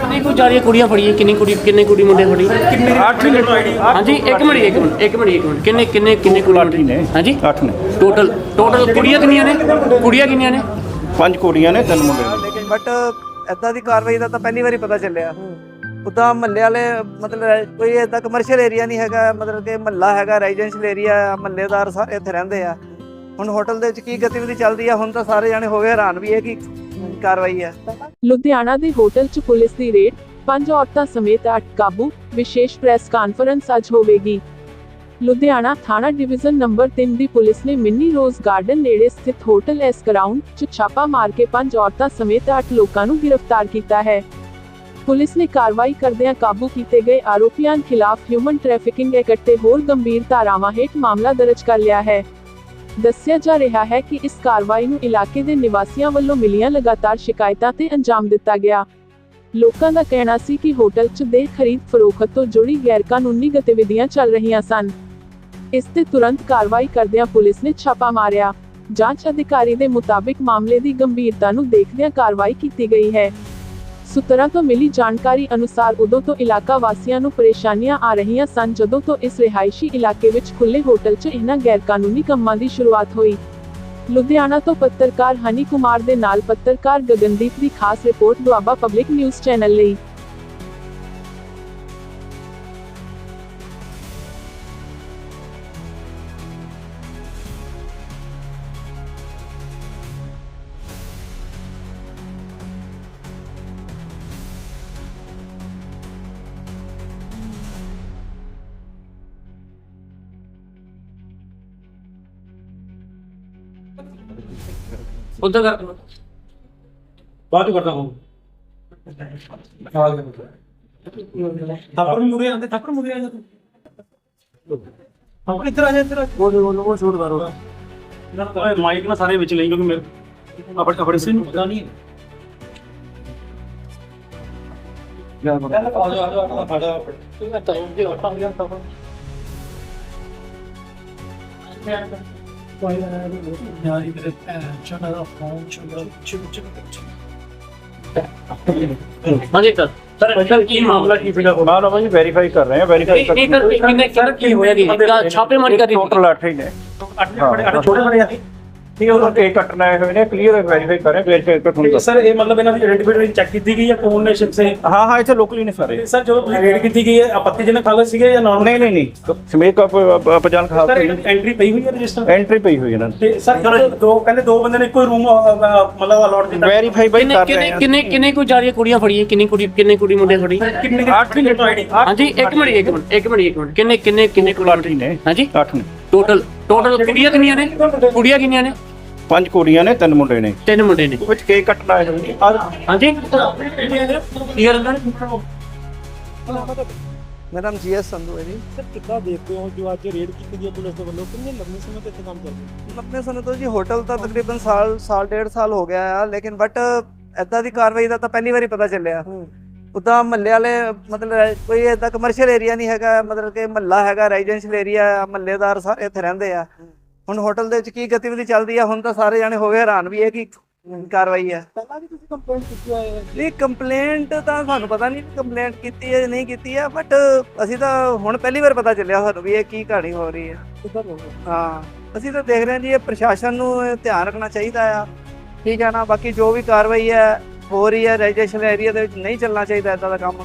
ਕਿੰਨੀ ਕੁ ਜਾਰੀ ਕੁੜੀਆਂ ਫੜੀਆਂ? ਕਿੰਨੀ ਕੁੜੀ ਕਿੰਨੇ ਕੁੜੀ ਮੁੰਡੇ ਫੜੀ? ਕਿੰਨੇ 8 ਨੇ ਹਾਂਜੀ ਇੱਕ ਮਿੰਟ ਇੱਕ ਮਿੰਟ ਇੱਕ ਮਿੰਟ ਇੱਕ ਮਿੰਟ। ਕਿੰਨੇ ਕਿੰਨੇ ਕਿੰਨੇ ਕੁੜੀ ਅੱਠ ਹੀ ਨੇ। ਹਾਂਜੀ? ਅੱਠ ਨੇ। ਟੋਟਲ ਟੋਟਲ ਕੁੜੀਆਂ ਕਿੰਨੀਆਂ ਨੇ? ਕੁੜੀਆਂ ਕਿੰਨੀਆਂ ਨੇ? ਪੰਜ ਕੁੜੀਆਂ ਨੇ ਤਿੰਨ ਮੁੰਡੇ ਨੇ। ਲੇਕਿਨ ਬਟ ਐਦਾਂ ਦੀ ਕਾਰਵਾਈ ਦਾ ਤਾਂ ਪਹਿਲੀ ਵਾਰੀ ਪਤਾ ਚੱਲਿਆ। ਉਦਾਂ ਮਹੱਲੇ ਵਾਲੇ ਮਤਲਬ ਕੋਈ ਐਦਾਂ ਕਮਰਸ਼ੀਅਲ ਏਰੀਆ ਨਹੀਂ ਹੈਗਾ ਮਤਲਬ ਕਿ ਮਹੱਲਾ ਹੈਗਾ ਰੈਜ਼ੀਡੈਂਸ਼ੀਅਲ ਏਰੀਆ ਮਹੱਲੇਦਾਰ ਸਾਰੇ ਇੱਥੇ ਰਹਿੰਦੇ ਆ। ਹੁਣ ਹੋਟਲ ਦੇ ਵਿੱਚ ਕੀ ਗਤੀਵਿਧੀ ਚੱਲਦੀ ਆ, ਹੁਣ ਤਾਂ ਸਾਰੇ ਜਾਣੇ ਹੋ ਗਏ ਹੈਰਾਨ ਵੀ ਇਹ ਕੀ ਕਾਰਵਾਈ ਹੈ ਲੁਧਿਆਣਾ ਦੇ ਹੋਟਲ 'ਚ ਪੁਲਿਸ ਦੀ ਰੇਡ, ਪੰਜ ਔਰਤਾਂ ਸਮੇਤ 8 ਕਾਬੂ, ਵਿਸ਼ੇਸ਼ ਪ੍ਰੈਸ ਕਾਨਫਰੰਸ ਅੱਜ ਹੋਵੇਗੀ। ਲੁਧਿਆਣਾ ਥਾਣਾ ਡਿਵੀਜ਼ਨ ਨੰਬਰ 3 ਦੀ ਪੁਲਿਸ ਨੇ ਮਿੰਨੀ ਰੋਜ਼ ਗਾਰਡਨ ਨੇੜੇ ਸਥਿਤ ਹੋਟਲ ਐਸ ਕਰਾਊਨ 'ਚ ਛਾਪਾ ਮਾਰ ਕੇ ਪੰਜ ਔਰਤਾਂ ਸਮੇਤ 8 ਲੋਕਾਂ ਨੂੰ ਗ੍ਰਿਫਤਾਰ ਕੀਤਾ ਹੈ। ਪੁਲਿਸ ਨੇ ਕਾਰਵਾਈ ਕਰਦਿਆਂ ਕਾਬੂ ਕੀਤੇ ਗਏ ਆਰੋਪੀਆਂ ਖਿਲਾਫ ਹਿਊਮਨ ਟ੍ਰੈਫਿਕਿੰਗ ਐਕਟ ਅਤੇ ਹੋਰ ਗੰਭੀਰ ਧਾਰਾਵਾਂ ਹੇਠ ਮਾਮਲਾ ਦਰਜ ਕਰ ਲਿਆ ਹੈ। ਦੱਸਿਆ ਜਾ ਰਿਹਾ ਹੈ ਕਿ ਇਸ ਕਾਰਵਾਈ ਨੂੰ ਇਲਾਕੇ ਦੇ ਨਿਵਾਸੀਆਂ ਵੱਲੋਂ ਮਿਲੀਆਂ ਲਗਾਤਾਰ ਸ਼ਿਕਾਇਤਾਂ ਤੇ ਅੰਜਾਮ ਦਿੱਤਾ ਗਿਆ। ਲੋਕਾਂ ਦਾ ਕਹਿਣਾ ਸੀ ਕਿ ਹੋਟਲ 'ਚ ਦੇ ਖਰੀਦ ਫਰੋਖਤ ਤੋਂ ਜੁੜੀ ਗੈਰਕਾਨੂੰਨੀ ਗਤੀਵਿਧੀਆਂ ਚੱਲ ਰਹੀਆਂ ਸਨ। ਇਸ ਤੇ ਤੁਰੰਤ ਕਾਰਵਾਈ ਕਰਦਿਆਂ ਪੁਲਿਸ ਨੇ ਛਾਪਾ ਮਾਰਿਆ। ਜਾਂਚ ਅਧਿਕਾਰੀ ਦੇ ਮੁਤਾਬਿਕ ਮਾਮਲੇ ਦੀ ਗੰਭੀਰਤਾ ਨੂੰ ਦੇਖਦਿਆਂ ਕਾਰਵਾਈ ਕੀਤੀ ਗਈ ਹੈ। ਸੂਤਰਾਂ ਤੋਂ ਮਿਲੀ ਜਾਣਕਾਰੀ ਅਨੁਸਾਰ ਉਦੋਂ ਤੋਂ ਇਲਾਕਾ ਵਾਸੀਆਂ ਨੂੰ ਪਰੇਸ਼ਾਨੀਆਂ ਆ ਰਹੀਆਂ ਸਨ ਜਦੋਂ ਤੋਂ ਇਸ ਰਿਹਾਇਸ਼ੀ ਇਲਾਕੇ ਵਿੱਚ ਖੁੱਲੇ ਹੋਟਲ 'ਚ ਇਹਨਾਂ ਗੈਰਕਾਨੂੰਨੀ ਕੰਮਾਂ ਦੀ ਸ਼ੁਰੂਆਤ ਹੋਈ। ਲੁਧਿਆਣਾ ਤੋਂ ਪੱਤਰਕਾਰ ਹਨੀ ਕੁਮਾਰ ਦੇ ਨਾਲ ਪੱਤਰਕਾਰ ਗਗਨਦੀਪ ਦੀ ਖਾਸ report Doaba public news channel ਲਈ। ਉਧਰ ਕਰ। ਬਾਅਦ ਚ ਕਰਦਾ ਹੂੰ ਥੱਪੜ ਮੁਰੇ ਆਂਦੇ ਥੱਪੜ ਮੁਰੇ ਆ ਜਾ ਤੂੰ। ਥੱਪੜ ਇੱਧਰ ਆ ਜਾ ਇੱਧਰ ਆ ਉਹ ਉਹ ਉਹ ਛੋੜ ਕਰੋ ਓਏ ਮਾਈਕ ਨਾ ਸਾਰੇ ਵਿੱਚ ਲਈ ਕਿਉਂਕਿ ਮੇਰੇ ਆਪਣੇ ਆਪਣੇ ਸੇ। ਨੂੰ ਪਤਾ ਨਹੀਂ। ਆ ਜਾ ਆ ਜਾ ਆ ਜਾ ਯਾਰ ਇਹ ਚੈਨਲ ਦਾ ਫੋਨ ਚੁੱਕ ਚੁੱਕ ਚੁੱਕ ਹਾਂਜੀ ਸਰ। ਸਰ ਸਰ ਕੀ ਮਾਮਲਾ ਕੀ ਸੀਗਾ? ਨਾ ਨਾ ਜੀ ਵੈਰੀਫਾਈ ਕਰ ਰਹੇ ਆ ਵੈਰੀਫਾਈ ਨਹੀਂ ਨਹੀਂ ਸਰ ਸਰ ਕੀ ਹੋਇਆ ਕੀ ਛਾਪੇ ਮਾਰੀ ਕਰੀ ਟੋਟਲ 8 ਹੀ ਨੇ। ਅੱਠ ਬੜੇ ਅੱਠ ਛੋਟੇ ਬੜੇ ਆ। ਠੀਕ ਹੈ ਉਹ ਇੱਕ ਕੱਟਣ ਆਏ ਹੋਏ ਨੇ ਕਲੀਅਰ ਵੈਰੀਫਾਈ ਕਰ ਰਹੇ ਵੈਰੀਫਾਈ ਕਰ ਤੁਹਾਨੂੰ ਦੱਸ ਸਰ ਇਹ ਮਤਲਬ ਇਹਨਾਂ ਦੀ ਆਇਡੈਂਟੀਫਿਕੇਸ਼ਨ ਚੈੱਕ ਕੀਤੀ ਗਈ ਹੈ ਕੌਣ ਨੇ ਸ਼ਿਪ ਸੇ? ਹਾਂ ਹਾਂ ਇੱਥੇ ਲੋਕਲੀ ਨੇ ਸਾਰੇ। ਸਰ ਜਦੋਂ ਤੁਸੀਂ ਰੇਡ ਕੀਤੀ ਗਈ ਹੈ ਆਪੱਤੀਜਨਕ ਹਾਲਤ ਸੀਗੇ ਜਾਂ ਨਾਨ ਨਹੀਂ ਨਹੀਂ ਨਹੀਂ ਸਮੇਕ ਆਪ ਪਜਾਨ ਸਰ ਖਾਸ ਐਂਟਰੀ ਪਈ ਹੋਈ ਹੈ ਰਜਿਸਟਰ ਐਂਟਰੀ ਪਈ ਹੋਈ ਇਹਨਾਂ ਤੇ ਸਰ ਜਦੋਂ ਦੋ ਕਹਿੰਦੇ ਦੋ ਬੰਦੇ ਨੇ ਇੱਕੋ ਰੂਮ ਮਤਲਬ ਅਲਾਟ ਕੀਤਾ। ਵੈਰੀਫਾਈ ਬਈ ਕਿੰਨੇ ਕਰ ਰਹੇ ਕਿੰਨੇ ਆ। ਕਿੰਨੇ ਕਿੰਨੇ ਕੁ ਜਾਰੀ ਕੁੜੀਆਂ ਫੜੀਆਂ ਕਿੰਨੀ ਕੁੜੀ ਕਿੰਨੇ ਕੁੜੀ ਮੁੰਡੇ ਫੜੀ ਕਿੰਨੇ ਅੱਠ ਹੀ ਨੇ ਆਈਡੀ ਹਾਂਜੀ ਇੱਕ ਮਿੰਟ ਇੱਕ ਮਿੰਟ ਇੱਕ ਮਿੰਟ ਇੱਕ ਮਿੰਟ। ਕਿੰਨੇ ਕਿੰਨੇ ਕਿੰਨੇ ਕੁੜੀ ਅੱਠ ਹੀ ਨੇ। ਹਾਂਜੀ? 8 ਨੇ। ਟੋਟਲ ਟੋਟਲ ਕੁੜੀਆਂ ਕਿੰਨੀਆਂ ਨੇ? ਕੁੜੀਆਂ ਕਿੰਨੀਆਂ ਨੇ? ਪੰਜ ਕੁੜੀਆਂ ਨੇ ਤਿੰਨ ਮੁੰਡੇ ਨੇ। ਤਿੰਨ ਮੁੰਡੇ ਨੇ। ਵਿੱਚ ਕੇਕ ਕੱਟਣ ਨੇ ਹਾਂਜੀ। ਕਰਦਾ ਮੇਰਾ ਨਾਮ ਜੀਐਸ ਸੰਧੂ ਹੈ ਜੀ। ਸਰ ਕਿੱਦਾਂ ਦੇਖਦੇ ਹੋ ਜੋ ਅੱਜ ਰੇਡ ਕੀਤੀ ਗਈ ਹੈ ਪੁਲਿਸ ਦੇ ਵੱਲੋਂ? ਕਿੰਨੇ ਲੰਮੇ ਸਮੇਂ ਤੋਂ ਇੱਥੇ ਕੰਮ ਰਿਹਾ? ਲੰਬੇ ਸਮੇਂ ਤੋਂ ਜੀ ਹੋਟਲ ਤਾਂ ਤਕਰੀਬਨ ਸਾਲ ਸਾਲ ਡੇਢ ਸਾਲ ਹੋ ਗਿਆ ਆ ਲੇਕਿਨ ਬਟ ਐਦਾਂ ਦੀ ਕਾਰਵਾਈ ਦਾ ਤਾਂ ਪਹਿਲੀ ਵਾਰੀ ਪਤਾ ਚੱਲਿਆ। ਉਦਾਂ ਮਹੱਲੇ ਵਾਲੇ ਮਤਲਬ ਕੋਈ ਐਦਾਂ ਕਮਰਸ਼ੀਅਲ ਏਰੀਆ ਨਹੀਂ ਹੈਗਾ ਮਤਲਬ ਕਿ ਮਹੱਲਾ ਹੈਗਾ ਰੈਜ਼ੀਡੈਂਸ਼ੀਅਲ ਏਰੀਆ ਆ ਮਹੱਲੇਦਾਰ ਸਾਰੇ ਇੱਥੇ ਰਹਿੰਦੇ ਆ। ਹੁਣ ਹੋਟਲ ਦੇ ਵਿੱਚ ਕੀ ਗਤੀਵਿਧੀ ਚੱਲਦੀ ਆ ਹੁਣ ਤਾਂ ਸਾਰੇ ਜਾਣੇ ਹੋ ਗਏ ਹੈਰਾਨ ਵੀ ਇਹ ਕੀ ਕਾਰਵਾਈ ਹੈ ਪਹਿਲਾਂ ਵੀ ਤੁਸੀਂ ਕੰਪਲੇਂਟ ਕੀਤੀ ਹੈ? ਨਹੀਂ ਕੰਪਲੇਂਟ ਤਾਂ ਸਾਨੂੰ ਪਤਾ ਨਹੀਂ ਕੰਪਲੇਂਟ ਕੀਤੀ ਹੈ ਜਾਂ ਨਹੀਂ ਕੀਤੀ ਹੈ ਬਟ ਅਸੀਂ ਤਾਂ ਹੁਣ ਪਹਿਲੀ ਵਾਰ ਪਤਾ ਚੱਲਿਆ ਸਾਨੂੰ ਵੀ ਇਹ ਕੀ ਕਹਾਣੀ ਹੋ ਰਹੀ ਹੈ। ਹੋ ਅਸੀਂ ਤਾਂ ਦੇਖ ਰਹੇ ਹਾਂ ਜੀ ਇਹ ਪ੍ਰਸ਼ਾਸਨ ਨੂੰ ਧਿਆਨ ਰੱਖਣਾ ਚਾਹੀਦਾ ਆ। ਠੀਕ ਹੈ ਨਾ ਬਾਕੀ ਜੋ ਵੀ ਕਾਰਵਾਈ ਹੈ ਹੋ ਰਹੀ ਹੈ ਰੈਜੀਸਟ੍ਰੇਸ਼ਨ ਏਰੀਆ ਦੇ ਵਿੱਚ ਨਹੀਂ ਚੱਲਣਾ ਚਾਹੀਦਾ ਇਦਾਂ ਦਾ ਕੰਮ।